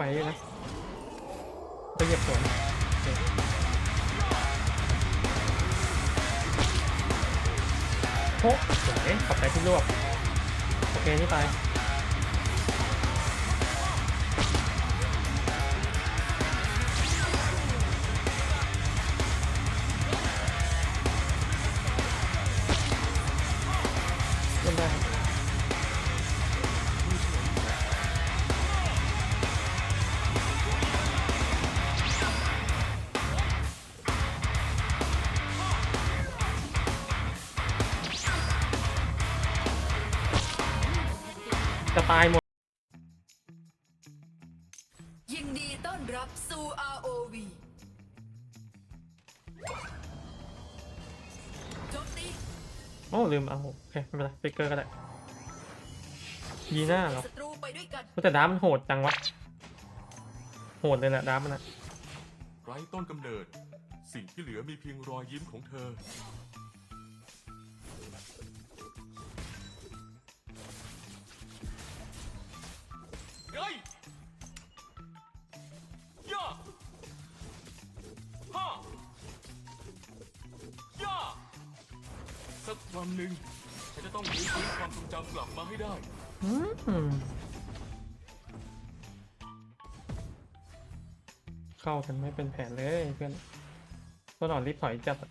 ไหวอยู่นะไปเหยียบสวนโอ้สวยขับไปที่รวบโอเค นี่ตาย จะตายหมด ยินดีต้อนรับสู่ ROV โจมตีโอ้ลืมเอาโอเคไม่เป็นไรฟิกเกอร์ก็ได้ ยีหน้าเหรอศัตรูไปด้วยกันแต่ดาร์มมันโหดจังวะ โหดเลยนะดาร์มมันอะไร้ต้นกำเนิด สิ่งที่เหลือมีเพียงรอยยิ้มของเธอ หนึ่งฉันจะต้องรื้อฟื้นความทรงจำกลับมาให้ได้ อืมเข้ากันไม่เป็นแผนเลยเพื่อนต้นอ่อนรีบถอยจัดอะ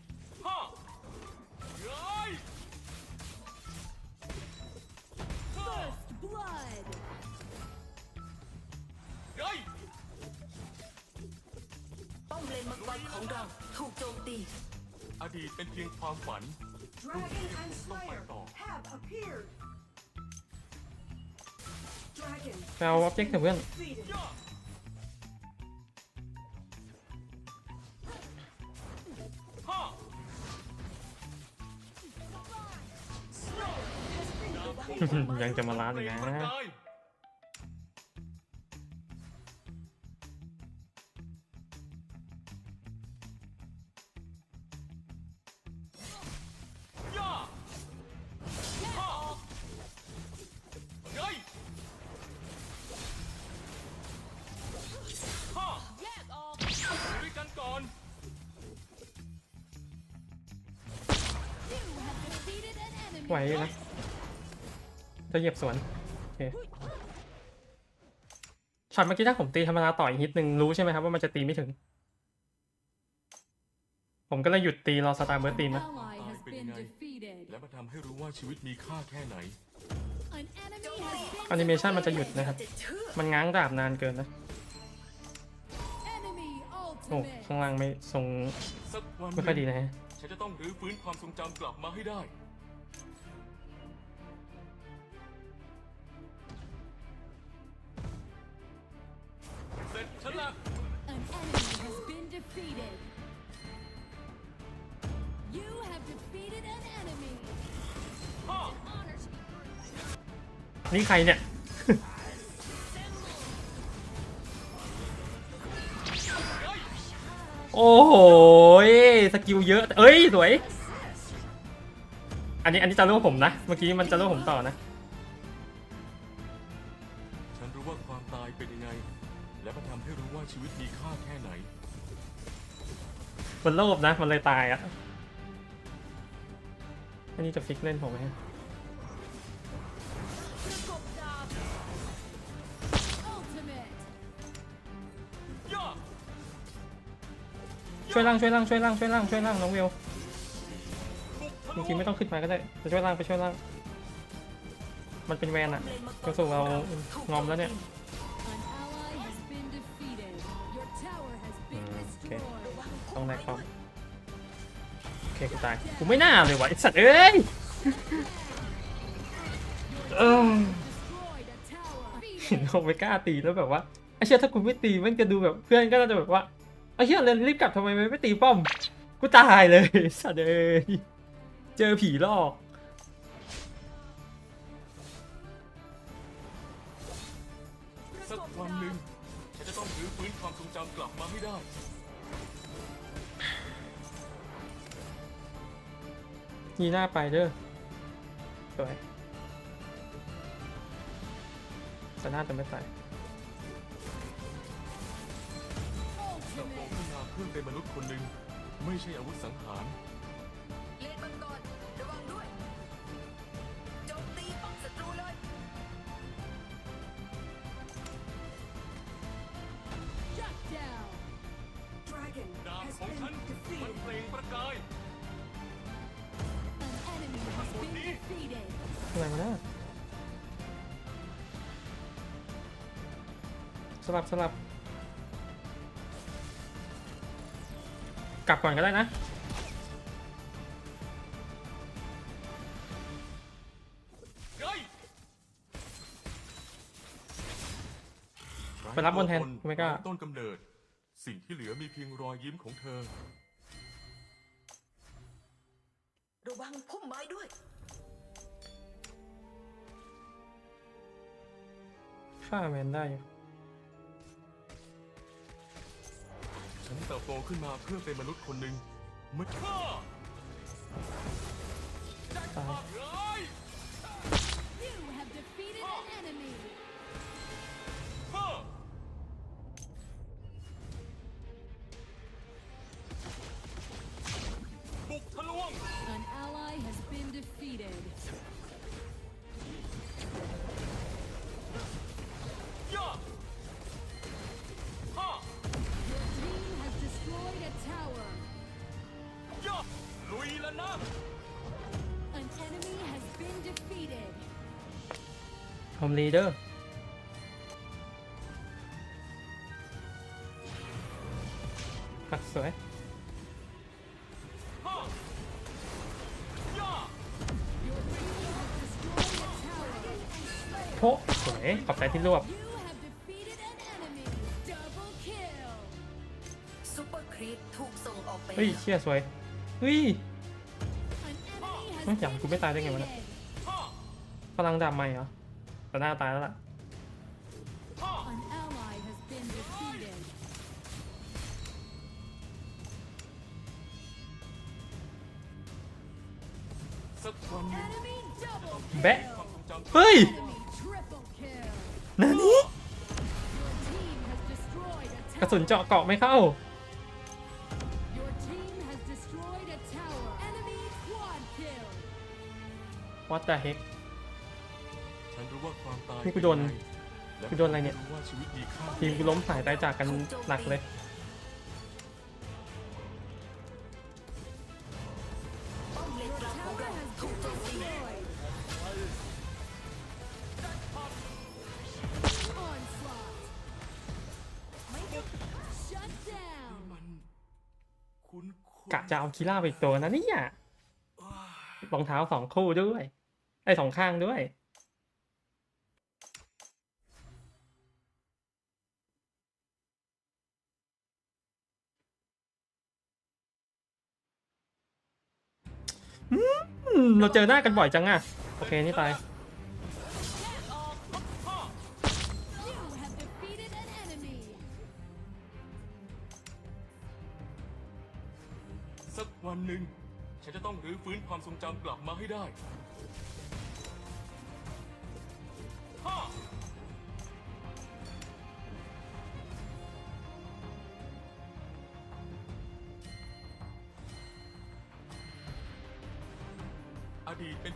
ไปเอาออบเจกต์เถอะเพื่อน defeated. ย่าฮ่ายังจะมาล้านอีกนะ ไหวอยู่นะจะเหยียบสวนโอเคช็อตเมื่อกี้ถ้าผมตีธรรมดาต่อยฮิตหนึ่งรู้ใช่ไหมครับว่ามันจะตีไม่ถึง ผมก็เลยหยุดตีรอสตาร์เบิร์ตตีนะ ally has been defeated. และมาทำให้รู้ว่าชีวิตมีค่าแค่ไหน An enemy has been แอนิเมชันมันจะหยุดนะครับจะเชื่อมันง้างดาบนานเกินนะ enemy โอ้ ultimate. ข้างล่างไม่ทรงสักวันหไม่ค่อยดีนึ่งนะฮะฉันจะต้องรื้อฟื้นความทรงจำกลับมาให้ได้ defeated. You have defeated an enemy. ฮ่า Honor to be earned by นี่ใครเนี่ย โอ้โหยสกิลเยอะ เอ้ย สวย อันนี้อันนี้จะรู้ว่าผมนะ เมื่อกี้มันจะรู้ว่าผมต่อนะ ฉันรู้ว่าความตายเป็นยังไง และมาทำให้รู้ว่าชีวิตมีค่าแค่ไหน มันโลภนะ มันเลยตายอะอันนี้จะฟิกเล่นผมไหมช่วยล่างช่วยล่างช่วยล่างช่วยล่างช่วยล่างน้องเวลจริงๆไม่ต้องขึ้นมาก็ได้ไปช่วยล่างไปช่วยล่าง มันเป็นแวนอะก็สู้เรางอมแล้วเนี่ย องได้คอมโอเคกูตายกูไม่น่าเลยวะไอสัตว์เอ้ยเออเห็นโอเมก้าตีแล้วแบบว่าไอเชี่ยถ้ากูไม่ตีมันจะดูแบบเพื่อนก็จะแบบว่าไอเชี่ยเรนรีบกลับทำไมไม่ตีป้อมกูตายเลยสัตว์เอ้ยเจอผีลอกสักวันหนึ่งฉันจะต้องรื้อฟื้นความทรงจำกลับมาให้ได้ ยีน่าไปเด้อสวยแต่น่าจะไม่ใส่แต่ผมเพิ่งมาเพื่อนเป็นมนุษย์คนหนึ่งไม่ใช่อาวุธสังหาร อะไรมาเนี่ยสลับสลับ กลับก่อนก็ได้นะ ไปรับบนแทนไม่กล้า ต้นกำเนิด สิ่งที่เหลือมีเพียงรอยยิ้มของเธอ ฆ่าแมนได้อยู่ฉันเติบโตขึ้นมาเพื่อเป็นมนุษย์คนหนึ่งไม่ฆ่าตาย โฮมลีเดอร์ปักสวยฮ่าย่า Your team has destroyed a tower. โพะสวยขอบใจที่รวบ You have defeated an enemy. Double kill. ซุปเปอร์ครีปถูกส่งออกไปเฮ้ยแล้วเชี่ยสวยเฮ้ย An enemy has เฮ้ย been อย่างกูไม่ตายได้ไงวะเนี่ย defeated. ฮ่าพลังดาบใหม่เหรอ แต่หน้าตายแล้วล่ะฮ่า An ally has been defeated. สักวันหนึ่ง Enemy double แบะ kill. ความทรงจำเฮ้ย Enemy triple kill. นั่นนี่ Your team has destroyed a กระสุน tower. เจาะเกาะไม่เข้า Your team has destroyed a tower. Enemy quad kill. What the heck ฉันรู้ ว่าความตายนี่กูโดนเป็ไงและกูโดนอะไรเนี่ยรู้ว่าชีวิตมีค่าทีมกูล้มสายตายจากกันหนักเลยป้อมเลนกลางของ Tower เรา has ถูก been โจมตี destroyed. Onslaught. Shut down. มันคุ้นๆกะจะเอาคีล่าไปอีกตัวนะเนี่ยรองเท้าสองคู่ด้วยไอ้สองข้างด้วย เราเจอหน้ากันบ่อยจังอะโอเค นี่ตาย You have defeated an enemy. สักวันหนึ่ง ฉันจะต้องรื้อฟื้นความทรงจำกลับมาให้ได้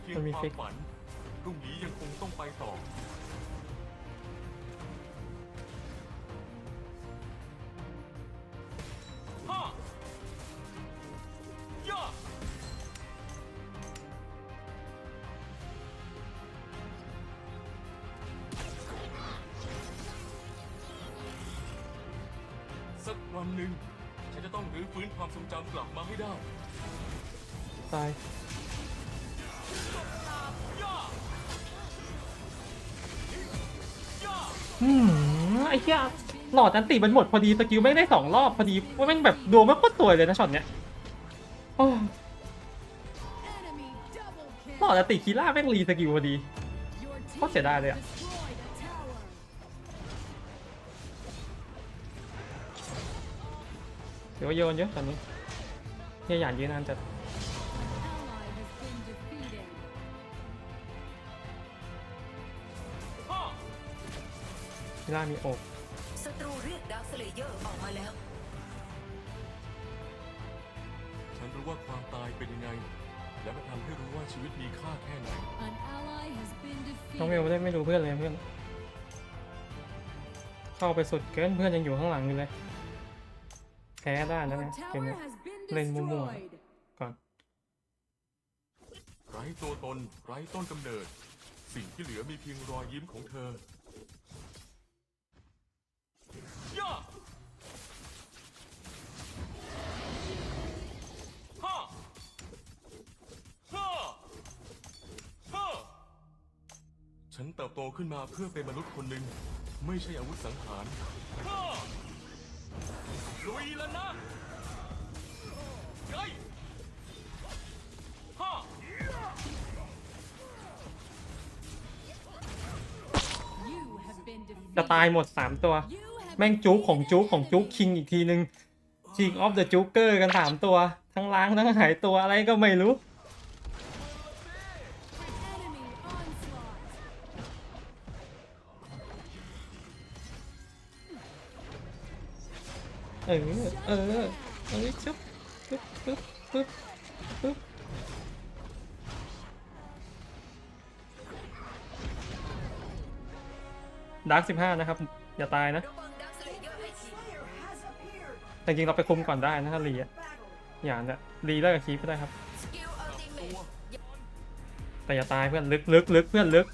เป็นเพียงมันมีควาฟิมกฝันพรุ่งนี้ยังคงต้องไปต่อ ฮ่าย่าสักวันหนึ่ง ฉันจะต้องรื้อฟื้นความทรงจำกลับมาให้ได้ ตายย่ อืมไอ้เหี้ยหลอดอันติมันหมดพอดีสกิลไม่ได้สองรอบพอดีว่าแม่งแบบดวงไม่โคตรสวยเลยนะช็อตเนี้ยโอ้หลอดอันติคีล่าแม่งรีสกิลพอดี Your team โคตรเสียดายเลยอะเดี๋ยวโยนเยอะตอนนี้เฮียหยานยืนนานจัด คีล่ามีโอบศัตรูเรียกดาวสเลเยอร์ออกมาแล้ว ฉันรู้ว่าความตายเป็นยังไง และมันทำให้รู้ว่าชีวิตมีค่าแค่ไหน An ally has been น้องเวล defeated. ได้ไม่รู้เพื่อนเลยเพื่อน เข้าไปสุดเกินเพื่อนยังอยู่ข้างหลังอยู่เลย แพ้ได้นะ Your เนี่ยเกม tower เนี้ย has been Lên mua mua. destroyed. ก่อน ไร้ตัวตน ไร้ต้นกำเนิด สิ่งที่เหลือมีเพียงรอยยิ้มของเธอ ฉันเติบโตขึ้นมาเพื่อเป็นมนุษย์คนหนึ่ง ไม่ใช่อาวุธสังหารฮ่าลุยแล้วนะไกฮ่า You have been defeated. จะตายหมด 3 ตัว You have แม่ง been จุกของจุก defeated. ของจุกคิงอีกทีนึงคิงออฟเดอะจุกเกอร์กัน 3 ตัว ทั้งล้างทั้งหายตัวอะไรก็ไม่รู้ เออ เออเออชุบปึ๊บปึ๊บปึ๊บปึ๊บดาร์กสิบห้านะครับ อย่าตายนะ แต่จริงเราไปคุมก่อนได้นะถ้ารีอะ Battle. อย่าเนี่ยรีแล้วกับคีฟก็ได้ครับ แต่อย่าตายเพื่อนลึกลึกลึกเพื่อนลึก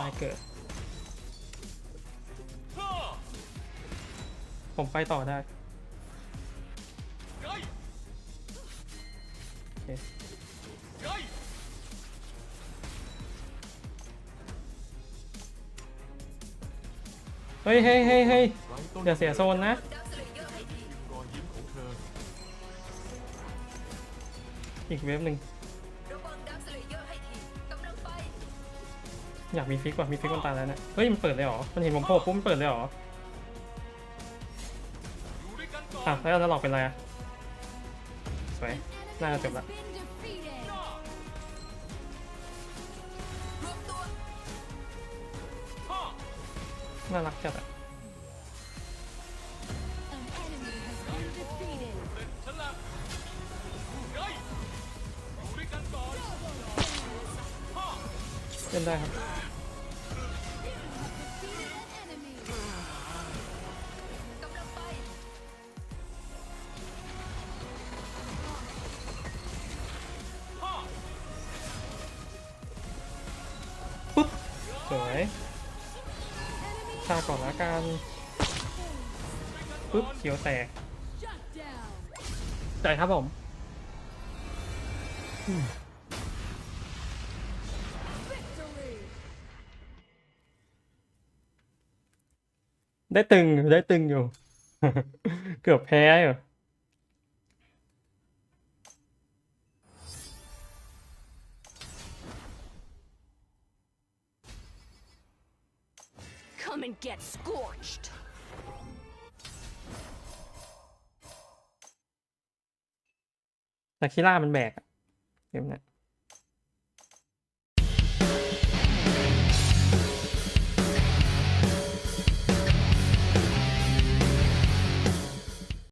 ตายเกิด ผมไปต่อได้โอเคเฮ้ยเฮ้ยเฮ้ยเฮ้ยอย่าเสียโซนนะดักสเลเยอร์ให้ทีรอยยิ้มของเธออีกเวฟหนึ่งอยากมีฟิกว่ะมีฟิกมันตายแล้วนี่ยเฮ้ยมันเปิดเลยเหรอ มันเห็นผมโผล่ปุ๊บมันเปิดเลยเหรอ อะแล้วแล้วหลอกเป็นไรอะสวย An Nah, enemy coba. has been defeated. รวมตัวฮ่าน่ารักจัดอะจฉันละไกอยู่ด้วยกันก่อนฮ่าเล่นได้ครับ สวยชาก่อนละกันปุ๊บเขียวแตก shut down. ใจครับผมได้ตึงได้ตึงอยู่ เกือบแพ้อยู่ Come and get scorched. นาคิล่ามันแบกอะเกมเนี้ย